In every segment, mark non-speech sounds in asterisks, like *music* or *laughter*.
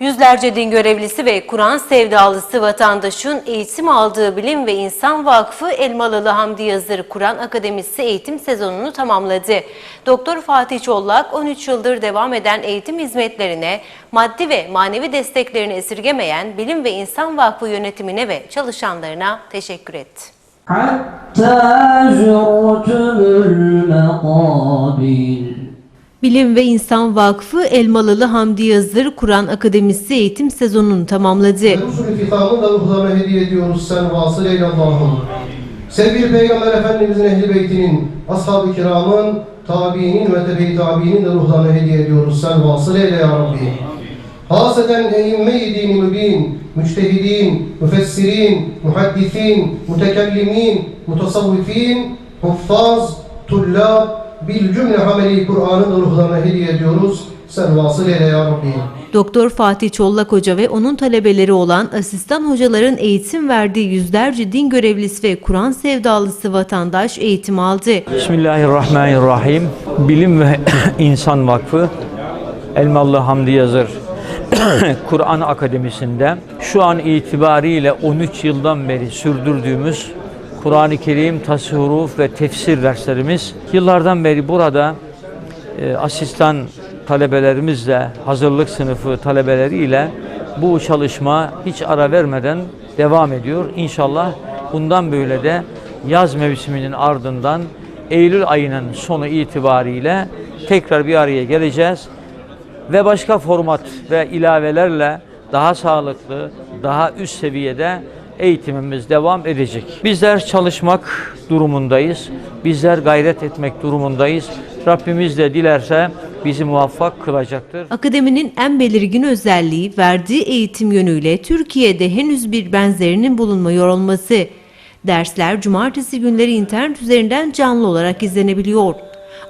Yüzlerce din görevlisi ve Kur'an sevdalısı vatandaşın eğitim aldığı Bilim ve İnsan Vakfı Elmalılı Hamdi Yazır Kur'an Akademisi eğitim sezonunu tamamladı. Doktor Fatih Çollak 13 yıldır devam eden eğitim hizmetlerine maddi ve manevi desteklerini esirgemeyen Bilim ve İnsan Vakfı yönetimine ve çalışanlarına teşekkür etti. Hatta Bilim ve İnsan Vakfı Elmalılı Hamdi Yazır Kur'an Akademisi eğitim sezonunu tamamladı. Usul fitamı da ruhlarına hediye ediyoruz sen vasıl eyle Allah'ım. Sevgili Peygamber Efendimizin ehli beytinin, ashab-ı kiramın, tabiinin ve tebe-i tabiinin de ruhlarına hediye ediyoruz sen vasıl eyle ya Rabbi. Haseten eyyime-i dini mübin, müçtehidin, müfessirin, muhaddisin, mütekellimin, mutasavvifin, huffaz, tullab, bil cümle hameli Kur'an'ın ruhlarına hediye ediyoruz. Sen vasıl eyle ya Rabbi. Doktor Fatih Çollak Hoca ve onun talebeleri olan asistan hocaların eğitim verdiği yüzlerce din görevlisi ve Kur'an sevdalısı vatandaş eğitim aldı. Bismillahirrahmanirrahim. Bilim ve *clears throat* İnsan Vakfı Elmalı Hamdi Yazır *clears throat* Kur'an Akademisi'nde şu an itibariyle 13 yıldan beri sürdürdüğümüz Kur'an-ı Kerim, tasavvuf ve tefsir derslerimiz yıllardan beri burada e, asistan talebelerimizle, hazırlık sınıfı talebeleriyle bu çalışma hiç ara vermeden devam ediyor. İnşallah bundan böyle de yaz mevsiminin ardından Eylül ayının sonu itibariyle tekrar bir araya geleceğiz ve başka format ve ilavelerle daha sağlıklı, daha üst seviyede eğitimimiz devam edecek. Bizler çalışmak durumundayız. Bizler gayret etmek durumundayız. Rabbimiz de dilerse bizi muvaffak kılacaktır. Akademinin en belirgin özelliği verdiği eğitim yönüyle Türkiye'de henüz bir benzerinin bulunmuyor olması. Dersler cumartesi günleri internet üzerinden canlı olarak izlenebiliyor.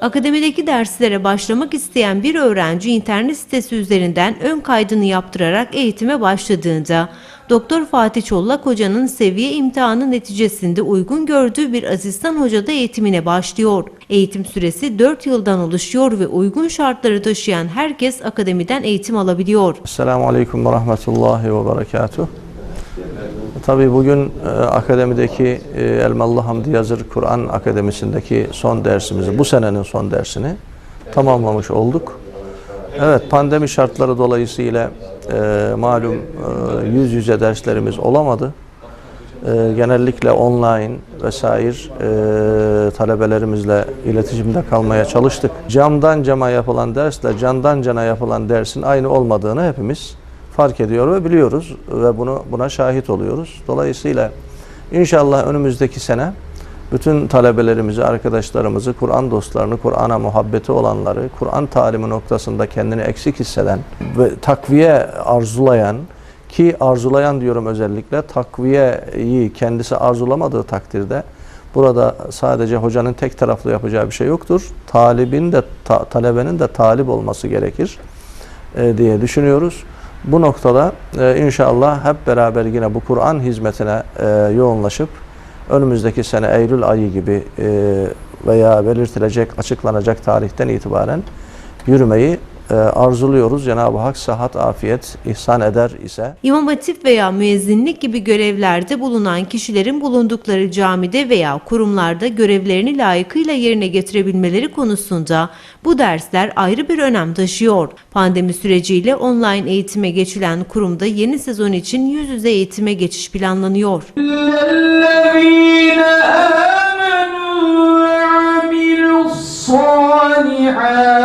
Akademideki derslere başlamak isteyen bir öğrenci internet sitesi üzerinden ön kaydını yaptırarak eğitime başladığında Doktor Fatih Çollak Hoca'nın seviye imtihanı neticesinde uygun gördüğü bir asistan hocada eğitimine başlıyor. Eğitim süresi 4 yıldan oluşuyor ve uygun şartları taşıyan herkes akademiden eğitim alabiliyor. Esselamu Aleyküm ve Rahmetullahi ve Berekatuh. Tabii bugün e, akademideki e, Elmalı Hamdi Yazır Kur'an Akademisi'ndeki son dersimizi, bu senenin son dersini tamamlamış olduk. Evet, pandemi şartları dolayısıyla e, malum e, yüz yüze derslerimiz olamadı. E, genellikle online vesaire e, talebelerimizle iletişimde kalmaya çalıştık. Camdan cama yapılan dersle candan cana yapılan dersin aynı olmadığını hepimiz fark ediyor ve biliyoruz ve bunu buna şahit oluyoruz. Dolayısıyla inşallah önümüzdeki sene bütün talebelerimizi, arkadaşlarımızı, Kur'an dostlarını, Kur'an'a muhabbeti olanları, Kur'an talimi noktasında kendini eksik hisseden ve takviye arzulayan ki arzulayan diyorum özellikle takviyeyi kendisi arzulamadığı takdirde burada sadece hocanın tek taraflı yapacağı bir şey yoktur. Talibin de ta- talebenin de talip olması gerekir e, diye düşünüyoruz. Bu noktada e, inşallah hep beraber yine bu Kur'an hizmetine e, yoğunlaşıp önümüzdeki sene Eylül ayı gibi e, veya belirtilecek, açıklanacak tarihten itibaren yürümeyi ee, arzuluyoruz. Cenab-ı Hak sıhhat, afiyet ihsan eder ise. İmam hatip veya müezzinlik gibi görevlerde bulunan kişilerin bulundukları camide veya kurumlarda görevlerini layıkıyla yerine getirebilmeleri konusunda bu dersler ayrı bir önem taşıyor. Pandemi süreciyle online eğitime geçilen kurumda yeni sezon için yüz yüze eğitime geçiş planlanıyor. الصالحات